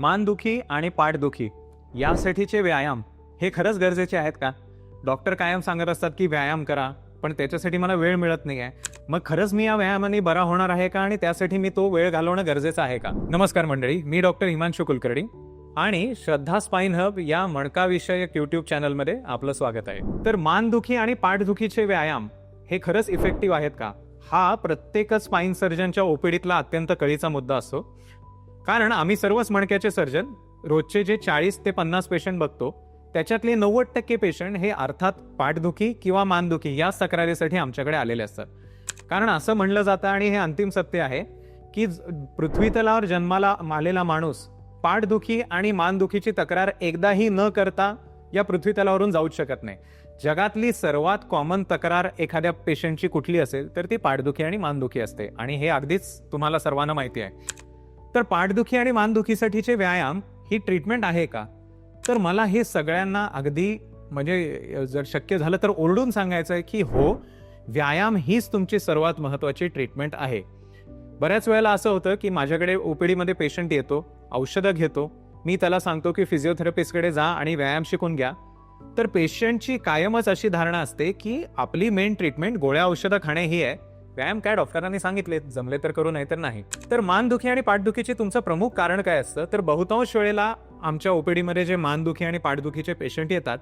मानदुखी आणि पाठदुखी यासाठीचे व्यायाम हे खरंच गरजेचे आहेत का? डॉक्टर कायम सांगत असतात की व्यायाम करा पण त्याच्यासाठी मला वेळ मिळत नाही आहे मग खरंच मी या व्यायामाने बरा होणार आहे का? आणि त्यासाठी मी तो वेळ घालवणं गरजेचं आहे का? नमस्कार मंडळी मी डॉक्टर हिमांशू कुलकर्णी आणि श्रद्धा स्पाईन हब या मणकाविषयक युट्यूब चॅनलमध्ये आपलं स्वागत आहे. तर मानदुखी आणि पाठदुखीचे व्यायाम हे खरंच इफेक्टिव्ह आहेत का? हा प्रत्येकच स्पाईन सर्जनच्या ओपीडीतला अत्यंत कळीचा मुद्दा असतो. कारण आम्ही सर्वच मणक्याचे सर्जन रोजचे जे चाळीस ते पन्नास पेशंट बघतो त्याच्यातले नव्वद टक्के पेशंट हे अर्थात पाठदुखी किंवा मानदुखी या तक्रारीसाठी आमच्याकडे आलेले असतात. कारण असं म्हणलं जातं आणि हे अंतिम सत्य आहे की पृथ्वीतलावर जन्माला आलेला माणूस पाठदुखी आणि मानदुखीची तक्रार एकदाही न करता या पृथ्वीतलावरून जाऊच शकत नाही. जगातली सर्वात कॉमन तक्रार एखाद्या पेशंटची कुठली असेल तर ती पाठदुखी आणि मानदुखी असते. आणि हे अगदीच तुम्हाला सर्वांना माहिती आहे. तर पाठदुखी आणि मानदुखीसाठीचे व्यायाम ही ट्रीटमेंट आहे का? तर मला हे सगळ्यांना अगदी म्हणजे जर शक्य झालं तर ओरडून सांगायचं आहे की हो व्यायाम हीच तुमची सर्वात महत्त्वाची ट्रीटमेंट आहे. बऱ्याच वेळेला असं होतं की माझ्याकडे ओपीडीमध्ये पेशंट येतो औषधं घेतो मी त्याला सांगतो की फिजिओथेरपिस्टकडे जा आणि व्यायाम शिकून घ्या. तर पेशंटची कायमच अशी धारणा असते की आपली मेन ट्रीटमेंट गोळ्या औषधं खाणे ही आहे. व्यायाम काय डॉक्टरांनी सांगितले? जमले तर करू नाही तर नाही. तर मानदुखी आणि पाठदुखीचे तुमचं प्रमुख कारण काय असतं? तर बहुतांश वेळेला आमच्या ओपीडीमध्ये जे मानदुखी आणि पाठदुखीचे पेशंट येतात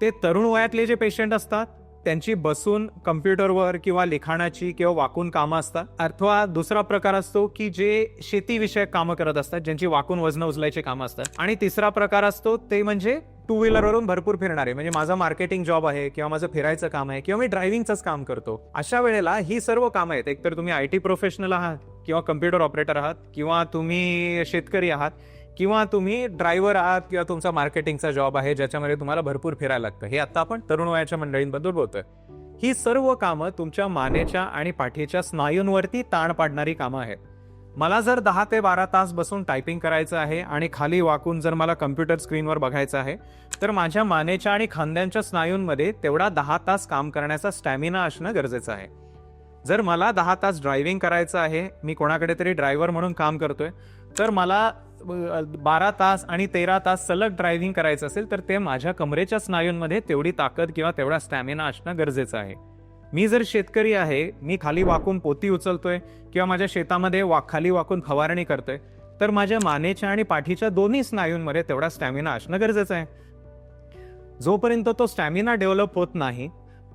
ते तरुण वयातले जे पेशंट असतात त्यांची बसून कम्प्युटरवर किंवा लिखाणाची किंवा वाकून कामं असतात. अथवा दुसरा प्रकार असतो की जे शेतीविषयक कामं करत असतात ज्यांची वाकून वजन उचलायची कामं असतात. आणि तिसरा प्रकार असतो ते म्हणजे टू व्हीलरवरून भरपूर फिरणारे म्हणजे माझा मार्केटिंग जॉब आहे किंवा माझं फिरायचं काम आहे किंवा मी ड्रायव्हिंगचंच काम करतो. अशा वेळेला ही सर्व कामं आहेत. एकतर तुम्ही आय टी प्रोफेशनल आहात किंवा कम्प्युटर ऑपरेटर आहात किंवा तुम्ही शेतकरी आहात किंवा तुम्ही ड्रायव्हर आहात किंवा तुमचा मार्केटिंगचा जॉब आहे ज्याच्यामध्ये तुम्हाला भरपूर फिरायला लागतं. हे आता आपण तरुण वयाच्या मंडळींबद्दल बोलतोय. ही सर्व कामं तुमच्या मानेच्या आणि पाठीच्या स्नायूंवरती ताण पाडणारी कामं आहेत. मला जर दहा ते बारा तास बसून टायपिंग करायचं आहे आणि खाली वाकून जर मला कम्प्युटर स्क्रीनवर बघायचं आहे तर माझ्या मानेच्या आणि खांद्यांच्या स्नायूंमध्ये तेवढा दहा तास काम करण्याचा स्टॅमिना असणं गरजेचं आहे. जर मला दहा तास ड्रायव्हिंग करायचं आहे मी कोणाकडे तरी ड्रायव्हर म्हणून काम करतोय तर मला बारा तास आणि तेरा तास सलग ड्रायव्हिंग करायचं असेल तर ते माझ्या कमरेच्या स्नायूंमध्ये तेवढी ताकद किंवा तेवढा स्टॅमिना असणं गरजेचं आहे. मी जर शेतकरी आहे मी खाली वाकून पोती उचलतोय किंवा माझ्या शेतामध्ये वा खाली वाकून फवारणी करतोय तर माझ्या मानेच्या आणि पाठीच्या दोन्ही स्नायूंमध्ये तेवढा स्टॅमिना असणं गरजेचं आहे. जोपर्यंत तो स्टॅमिना डेव्हलप होत नाही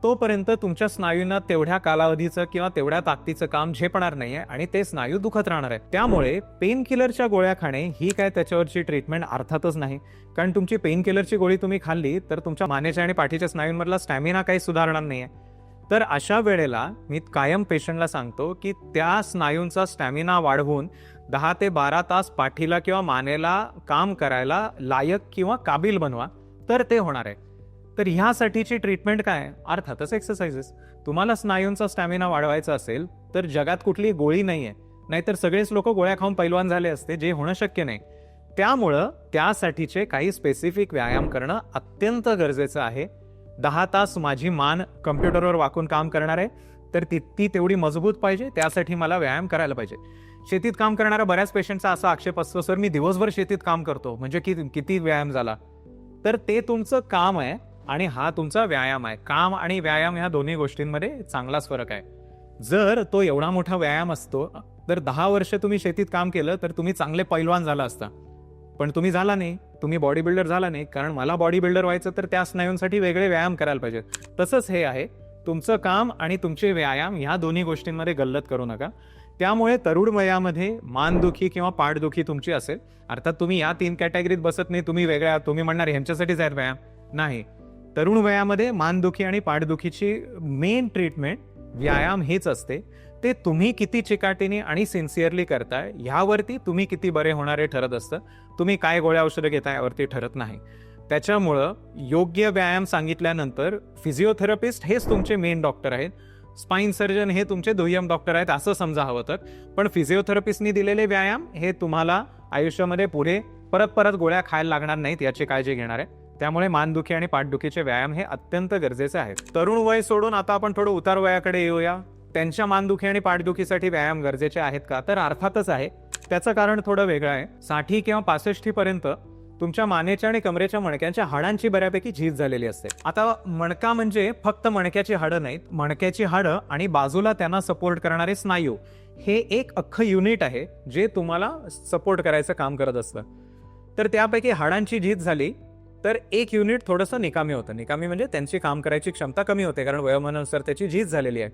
तोपर्यंत तुमच्या स्नायूंना तेवढ्या कालावधीचं किंवा तेवढ्या ताकदीचं काम झेपणार नाहीये आणि ते स्नायू दुखत राहणार आहे त्यामुळे पेन किलरच्या गोळ्या खाणे ही काय त्याच्यावरची ट्रीटमेंट अर्थातच नाही. कारण तुमची पेन किलरची गोळी तुम्ही खाल्ली तर तुमच्या मानेच्या आणि पाठीच्या स्नायूंमधला स्टॅमिना काही सुधारणार नाहीये. तर अशा वेळेला मी कायम पेशंटला सांगतो की त्या स्नायूंचा स्टॅमिना वाढवून दहा ते बारा तास पाठीला किंवा मानेला काम करायला लायक किंवा काबिल बनवा तर ते होणार आहे. तर ह्यासाठीची ट्रीटमेंट काय अर्थातच एक्सरसाइजेस. तुम्हाला स्नायूंचा स्टॅमिना वाढवायचा असेल तर जगात कुठली गोळी नाही आहे नाहीतर सगळेच लोक गोळ्या खाऊन पैलवान झाले असते जे होणं शक्य नाही. त्यामुळं त्यासाठीचे काही स्पेसिफिक व्यायाम करणं अत्यंत गरजेचं आहे. दहा तास माझी मान कम्प्युटरवर वाकून काम करणार आहे. तर ती ती तेवढी मजबूत पाहिजे त्यासाठी मला व्यायाम करायला पाहिजे. शेतीत काम करणाऱ्या बऱ्याच पेशंटचा असा आक्षेप असतो सर मी दिवसभर शेतीत काम करतो. म्हणजे किती किती व्यायाम झाला? तर ते तुमचं काम आहे आणि हा तुमचा व्यायाम आहे. काम आणि व्यायाम ह्या दोन्ही गोष्टींमध्ये चांगलाच फरक आहे. जर तो एवढा मोठा व्यायाम असतो तर दहा वर्ष तुम्ही शेतीत काम केलं तर तुम्ही चांगले पैलवान झाला असता. पण तुम्ही झाला नाही. तुम्ही बॉडी बिल्डर झाला नाही कारण मला बॉडी बिल्डर व्हायचं तर त्या स्नायूंसाठी वेगळे व्यायाम करायला पाहिजेत तसंच हे आहे तुमचं काम आणि तुमचे व्यायाम ह्या दोन्ही गोष्टींमध्ये गल्लत करू नका. त्यामुळे तरुण वयामध्ये मानदुखी किंवा पाठदुखी तुमची असेल. अर्थात तुम्ही या तीन कॅटेगरीत बसत नाही तुम्ही वेगळ्या तुम्ही म्हणणार ह्यांच्यासाठीच आहेत व्यायाम. नाही. तरुण वयामध्ये मानदुखी आणि पाठदुखीची मेन ट्रीटमेंट व्यायाम हेच असते. ते तुम्ही किती चिकाटीने आणि सिन्सिअरली करताय ह्यावरती तुम्ही किती बरे होणारे ठरत असतं तुम्ही काय गोळ्या औषधं घेता यावरती ठरत नाही. त्याच्यामुळं योग्य व्यायाम सांगितल्यानंतर फिजिओथेरपिस्ट हेच तुमचे मेन डॉक्टर आहेत स्पाईन सर्जन हे तुमचे दुय्यम डॉक्टर आहेत असं समजा हवं तर. पण फिजिओथेरपिस्टनी दिलेले व्यायाम हे तुम्हाला आयुष्यामध्ये पुढे परत परत गोळ्या खायला लागणार नाहीत याची काळजी घेणार आहे. त्यामुळे मानदुखी आणि पाठदुखीचे व्यायाम हे अत्यंत गरजेचे आहेत. तरुण वय सोडून आता आपण थोडं उतार वयाकडे येऊया. त्यांच्या मानदुखी आणि पाठदुखीसाठी व्यायाम गरजेचे आहेत का? तर अर्थातच आहे. त्याचं कारण थोडं वेगळं आहे. साठी किंवा पासष्टी पर्यंत तुमच्या मानेच्या आणि कमरेच्या मणक्यांच्या हाडांची बऱ्यापैकी झीज झालेली असते. आता मणका म्हणजे फक्त मणक्याची हाडं नाहीत. मणक्याची हाडं आणि बाजूला त्यांना सपोर्ट करणारे स्नायू. हे एक अख्खं युनिट आहे जे तुम्हाला सपोर्ट करायचं काम करत असतं. तर त्यापैकी हाडांची झीज झाली तर एक युनिट थोडंसं निकामी होतं. निकामी म्हणजे त्यांची काम करायची क्षमता कमी होते कारण वयोमानानुसार त्याची झीज झालेली आहे.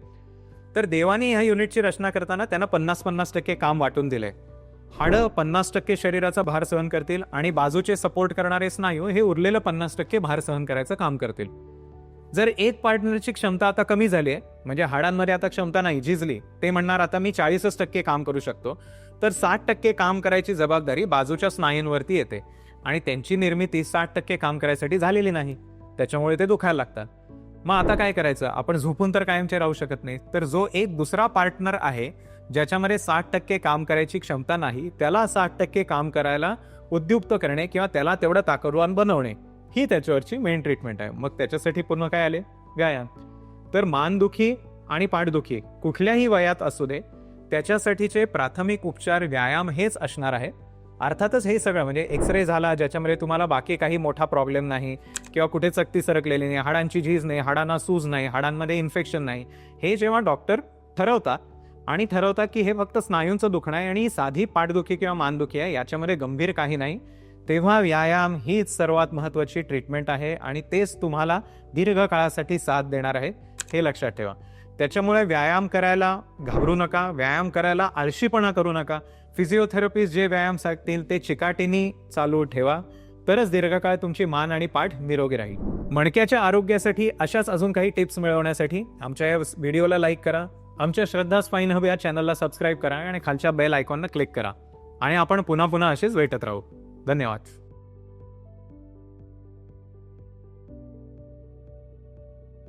तर देवाने ह्या युनिटची रचना करताना त्यांना पन्नास पन्नास टक्के काम वाटून दिले हाडं पन्नास टक्के शरीराचा भार सहन करतील आणि बाजूचे सपोर्ट करणारे स्नायू हे उरलेलं पन्नास टक्के भार सहन करायचं काम करतील. जर एक पार्टनरची क्षमता आता कमी झाली आहे म्हणजे हाडांमध्ये आता क्षमता नाही झिजली ते म्हणणार आता मी चाळीसच टक्के काम करू शकतो तर साठ टक्के काम करायची जबाबदारी बाजूच्या स्नायूंवरती येते आणि त्यांची निर्मिती साठ टक्के काम करायसाठी झालेली नाही. त्याच्यामुळे ते दुखायला लागतात. मग आता काय करायचं? आपण झोपून तर कायमचे राहू शकत नाही. तर जो एक दुसरा पार्टनर आहे ज्याच्यामध्ये साठ टक्के काम करायची क्षमता नाही त्याला साठ टक्के काम करायला उद्युक्त करणे किंवा त्याला तेवढं ताकदवान बनवणे ही त्याच्यावरची मेन ट्रीटमेंट आहे. मग त्याच्यासाठी पूर्ण काय आले? व्यायाम. तर मानदुखी आणि पाठदुखी कुठल्याही वयात असू दे त्याच्यासाठीचे प्राथमिक उपचार व्यायाम हेच असणार आहे. अर्थातच हे सगळं म्हणजे एक्सरे झाला ज्याच्यामध्ये तुम्हाला बाकी काही मोठा प्रॉब्लेम नाही किंवा कुठे चकती सरकलेली नाही हाडांची झीज नाही हाडांना सूज नाही हाडांमध्ये इन्फेक्शन नाही हे जेव्हा डॉक्टर ठरवतात आणि ठरवतात की हे फक्त स्नायूंचं दुखणं आहे आणि साधी पाठदुखी किंवा मानदुखी आहे याच्यामध्ये गंभीर काही नाही तेव्हा व्यायाम हीच सर्वात महत्त्वाची ट्रीटमेंट आहे आणि तेच तुम्हाला दीर्घकाळासाठी साथ देणार आहे हे लक्षात ठेवा. त्याच्यामुळे व्यायाम करायला घाबरू नका व्यायाम करायला आळशीपणा करू नका. फिजिओथेरपिस्ट जे व्यायाम सांगतील ते चिकाटीनी चालू ठेवा. तरच दीर्घकाळ तुमची मान आणि पाठ निरोगी राहील. मणक्याच्या आरोग्यासाठी अशाच अजून काही टिप्स मिळवण्यासाठी आमच्या या व्हिडिओला लाईक करा. आमच्या श्रद्धा स्पाईन हब या चॅनलला सबस्क्राईब करा आणि खालच्या बेल आयकॉनला क्लिक करा. आणि आपण पुन्हा पुन्हा असेच भेटत राहू. धन्यवाद.